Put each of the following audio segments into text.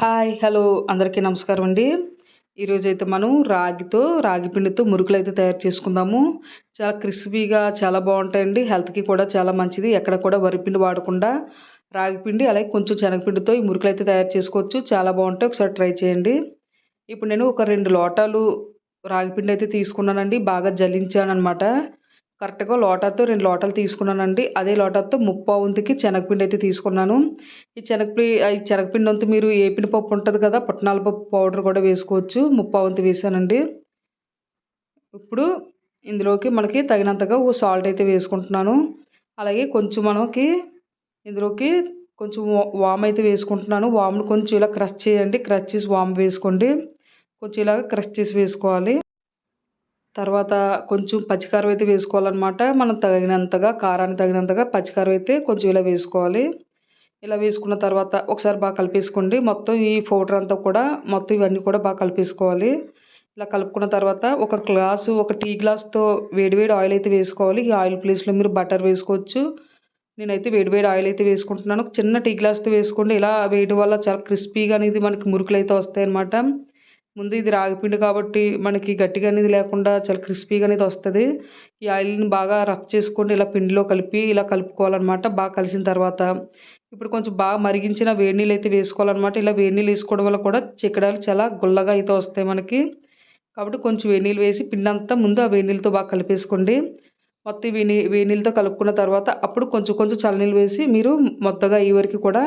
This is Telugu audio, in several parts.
Hi hello. అందరికీ నమస్కారం అండి. ఈరోజు అయితే మనం రాగితో రాగి పిండితో మురుకులు అయితే తయారు చేసుకుందాము. చాలా క్రిస్పీగా చాలా బాగుంటాయండి. హెల్త్కి కూడా చాలా మంచిది. ఎక్కడ కూడా వరిపిండి వాడకుండా రాగి పిండి అలాగే కొంచెం శనగపిండితో ఈ మురుకులు అయితే తయారు చేసుకోవచ్చు. చాలా బాగుంటాయి. ఒకసారి ట్రై చేయండి. ఇప్పుడు నేను ఒక రెండు లోటాలు రాగి పిండి అయితే తీసుకున్నానండి. బాగా జల్లించాను అనమాట కరెక్ట్గా లోటాతో రెండు లోటాలు తీసుకున్నానండి. అదే లోటాతో ముప్పావుంతికి శనగపిండి అయితే తీసుకున్నాను. ఈ శనగపిండి ఈ శనగపిండి వంతు మీరు ఏపిన పప్పు ఉంటుంది కదా పుట్నాల పప్పు పౌడర్ కూడా వేసుకోవచ్చు. ముప్పావంతు వేసానండి. ఇప్పుడు ఇందులోకి మనకి తగినంతగా సాల్ట్ అయితే వేసుకుంటున్నాను. అలాగే కొంచెం మనకి ఇందులోకి కొంచెం వామ్ అయితే వేసుకుంటున్నాను. వామ్ను కొంచెం ఇలా క్రష్ చేయండి. క్రష్ చేసి వామ్ వేసుకోండి. కొంచెం ఇలాగ క్రష్ చేసి వేసుకోవాలి. తర్వాత కొంచెం పచ్చికారం అయితే వేసుకోవాలన్నమాట. మనం తగినంతగా కారానికి తగినంతగా పచ్చికారం అయితే కొంచెం ఇలా వేసుకోవాలి. ఇలా వేసుకున్న తర్వాత ఒకసారి బాగా కలిపేసుకోండి. మొత్తం ఈ పౌడర్ అంతా కూడా మొత్తం ఇవన్నీ కూడా బాగా కలిపేసుకోవాలి. ఇలా కలుపుకున్న తర్వాత ఒక గ్లాసు ఒక టీ గ్లాస్తో వేడివేడి ఆయిల్ అయితే వేసుకోవాలి. ఈ ఆయిల్ ప్లేస్లో మీరు బటర్ వేసుకోవచ్చు. నేనైతే వేడివేడి ఆయిల్ అయితే వేసుకుంటున్నాను. చిన్న టీ గ్లాస్తో వేసుకోండి. ఇలా వేయడం వల్ల చాలా క్రిస్పీగా అనేది మనకి మురుకులు అయితే వస్తాయన్నమాట. ముందు ఇది రాగిపిండి కాబట్టి మనకి గట్టిగా అనేది లేకుండా చాలా క్రిస్పీగా అనేది వస్తుంది. ఈ ఆయిల్ని బాగా రఫ్ చేసుకోండి ఇలా పిండిలో కలిపి ఇలా కలుపుకోవాలన్నమాట. బాగా కలిసిన తర్వాత ఇప్పుడు కొంచెం బాగా మరిగించిన వేడి నీళ్ళు అయితే వేసుకోవాలన్నమాట. ఇలా వేడి నీళ్ళు వేసుకోవడం వల్ల కూడా చిక్కడాలు చాలా గుల్లగా అయితే వస్తాయి మనకి. కాబట్టి కొంచెం వేడి నీళ్ళు వేసి పిండి అంతా ముందు ఆ వేడి నీళ్ళతో బాగా కలిపేసుకోండి. మొత్తం వేడి వేడి నీళ్ళతో కలుపుకున్న తర్వాత అప్పుడు కొంచెం కొంచెం చల్లనీళ్ళు వేసి మీరు మొత్తగా ఈ వరకు కూడా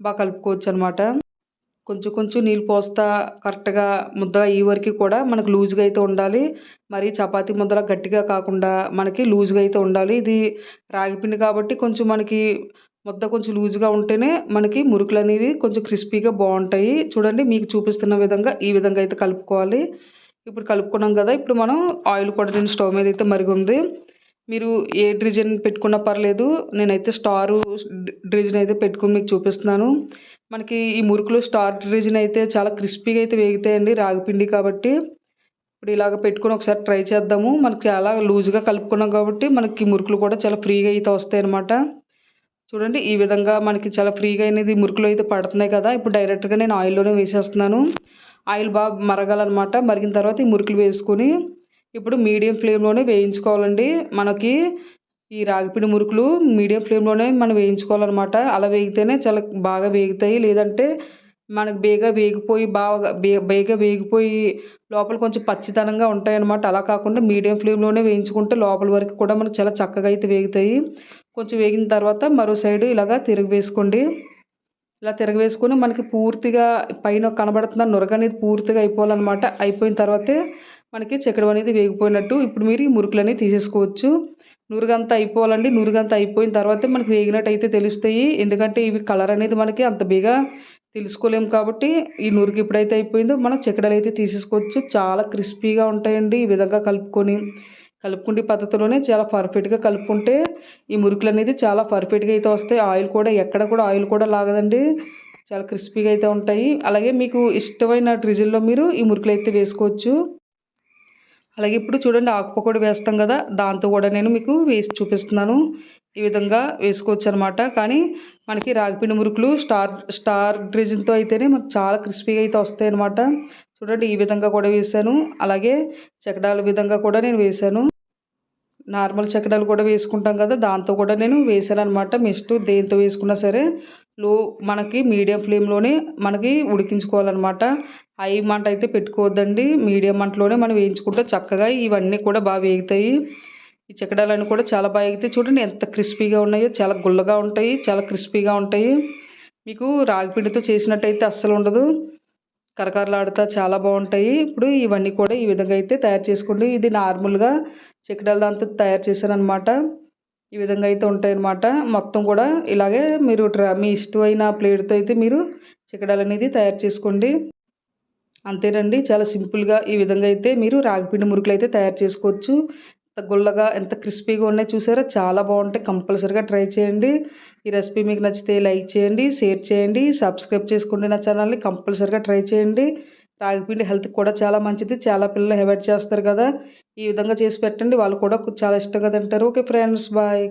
బాగా కలుపుకోవచ్చు అనమాట కొంచెం కొంచెం నీళ్ళు పోస్తా కరెక్ట్గా ముద్ద ఈ వరకు కూడా మనకు లూజ్గా అయితే ఉండాలి. మరి చపాతి ముద్దలా గట్టిగా కాకుండా మనకి లూజ్గా అయితే ఉండాలి. ఇది రాగిపిండి కాబట్టి కొంచెం మనకి ముద్ద కొంచెం లూజ్గా ఉంటేనే మనకి మురుకులు అనేది కొంచెం క్రిస్పీగా బాగుంటాయి. చూడండి మీకు చూపిస్తున్న విధంగా ఈ విధంగా అయితే కలుపుకోవాలి. ఇప్పుడు కలుపుకున్నాం కదా ఇప్పుడు మనం ఆయిల్ కూడా నేను స్టవ్ మీద అయితే మరిగి ఉంది మీరు ఏ డ్రిజన్ పెట్టుకున్నా పర్లేదు నేనైతే స్టారు డ్రిజన్ అయితే పెట్టుకుని మీకు చూపిస్తున్నాను. మనకి ఈ మురుకులు స్టార్ రీజన్ అయితే చాలా క్రిస్పీగా అయితే వేగుతాయండి రాగిపిండి కాబట్టి. ఇప్పుడు ఇలాగ పెట్టుకుని ఒకసారి ట్రై చేద్దాము. మనకి చాలా లూజ్గా కలుపుకున్నాం కాబట్టి మనకి మురుకులు కూడా చాలా ఫ్రీగా అయితే వస్తాయి అనమాట చూడండి ఈ విధంగా మనకి చాలా ఫ్రీగా అనేది మురుకులు అయితే పడుతున్నాయి కదా. ఇప్పుడు డైరెక్ట్గా నేను ఆయిల్లోనే వేసేస్తున్నాను. ఆయిల్ బాగా మరగాలన్నమాట. మరిగిన తర్వాత ఈ మురుకులు వేసుకొని ఇప్పుడు మీడియం ఫ్లేమ్లోనే వేయించుకోవాలండి. మనకి ఈ రాగిపిండి మురుకులు మీడియం ఫ్లేమ్లోనే మనం వేయించుకోవాలన్నమాట. అలా వేగితేనే చాలా బాగా వేగుతాయి. లేదంటే మనకు బేగా వేగిపోయి బాగా బే బేగా వేగిపోయి లోపల కొంచెం పచ్చితనంగా ఉంటాయి అన్నమాట అలా కాకుండా మీడియం ఫ్లేమ్లోనే వేయించుకుంటే లోపల వరకు కూడా మనకు చాలా చక్కగా అయితే వేగుతాయి. కొంచెం వేగిన తర్వాత మరో సైడ్ ఇలాగా తిరిగి వేసుకోండి. ఇలా తిరగవేసుకొని మనకి పూర్తిగా పైన కనబడుతున్న నురగ అనేది పూర్తిగా అయిపోవాలన్నమాట. అయిపోయిన తర్వాతే మనకి చక్కెర అనేది వేగిపోయినట్టు. ఇప్పుడు మీరు ఈ మురుకులు అనేవి తీసేసుకోవచ్చు. నురుగంతా అయిపోవాలండి. నురుగంతా అయిపోయిన తర్వాత మనకి వేగినట్టు అయితే తెలుస్తాయి. ఎందుకంటే ఇవి కలర్ అనేది మనకి అంత బేగా తెలుసుకోలేము కాబట్టి ఈ నురుగు ఎప్పుడైతే అయిపోయిందో మనం చెక్కడలు అయితే తీసేసుకోవచ్చు. చాలా క్రిస్పీగా ఉంటాయండి. ఈ విధంగా కలుపుకొని కలుపుకుంటే పద్ధతిలోనే చాలా పర్ఫెక్ట్గా కలుపుకుంటే ఈ మురుకులు అనేది చాలా పర్ఫెక్ట్గా అయితే వస్తాయి. ఆయిల్ కూడా ఎక్కడ కూడా ఆయిల్ కూడా లాగదండి. చాలా క్రిస్పీగా అయితే ఉంటాయి. అలాగే మీకు ఇష్టమైన ట్రిజిల్లో మీరు ఈ మురుకులు అయితే వేసుకోవచ్చు. అలాగే ఇప్పుడు చూడండి ఆకుపకోడి వేస్తాం కదా దాంతో కూడా నేను మీకు వేసి చూపిస్తున్నాను. ఈ విధంగా వేసుకోవచ్చు అనమాట కానీ మనకి రాగిపిండి మురుకులు స్టార్ స్టార్ డ్రిజిన్తో అయితేనే మనకు చాలా క్రిస్పీగా అయితే వస్తాయి అనమాట చూడండి ఈ విధంగా కూడా వేసాను అలాగే చెకడాల విధంగా కూడా నేను వేసాను నార్మల్ చకడాలు కూడా వేసుకుంటాం కదా దాంతో కూడా నేను వేసాను అనమాట మిస్ట్ దేంతో వేసుకున్నా సరే. లో మనకి మీడియం ఫ్లేమ్లోనే మనకి ఉడికించుకోవాలన్నమాట. హై మంట అయితే పెట్టుకోవద్దండి. మీడియం మంటలోనే మనం వేయించుకుంటే చక్కగా ఇవన్నీ కూడా బాగా వేగుతాయి. ఈ చెక్కడాలన్నీ కూడా చాలా బాగా ఎగితే చూడండి ఎంత క్రిస్పీగా ఉన్నాయో చాలా గుల్లగా ఉంటాయి చాలా క్రిస్పీగా ఉంటాయి. మీకు రాగిపిండితో చేసినట్టయితే అస్సలు ఉండదు. కరకరలాడుతా చాలా బాగుంటాయి. ఇప్పుడు ఇవన్నీ కూడా ఈ విధంగా అయితే తయారు చేసుకోండి. ఇది నార్మల్గా చెక్కడాల దాంతో తయారు చేశాను అనమాట ఈ విధంగా అయితే ఉంటాయన్నమాట. మొత్తం కూడా ఇలాగే మీరు మీ ఇష్టమైన ప్లేట్తో అయితే మీరు చిక్కడాలు అనేది తయారు చేసుకోండి. అంతేనండి. చాలా సింపుల్గా ఈ విధంగా అయితే మీరు రాగిపిండి మురుకులు అయితే తయారు చేసుకోవచ్చు. ఎంత గుల్లగా ఎంత క్రిస్పీగా ఉన్నాయి చూసారా? చాలా బాగుంటాయి. కంపల్సరీగా ట్రై చేయండి. ఈ రెసిపీ మీకు నచ్చితే లైక్ చేయండి షేర్ చేయండి సబ్స్క్రైబ్ చేసుకోండి నా ఛానల్ని. కంపల్సరీగా ట్రై చేయండి. రాగిపిండి హెల్త్కి కూడా చాలా మంచిది. చాలా పిల్లలు అవాయిడ్ చేస్తారు కదా. ఈ విధంగా చేసి పెట్టండి. వాళ్ళు కూడా చాలా ఇష్టంగా తింటారు. Okay friends bye.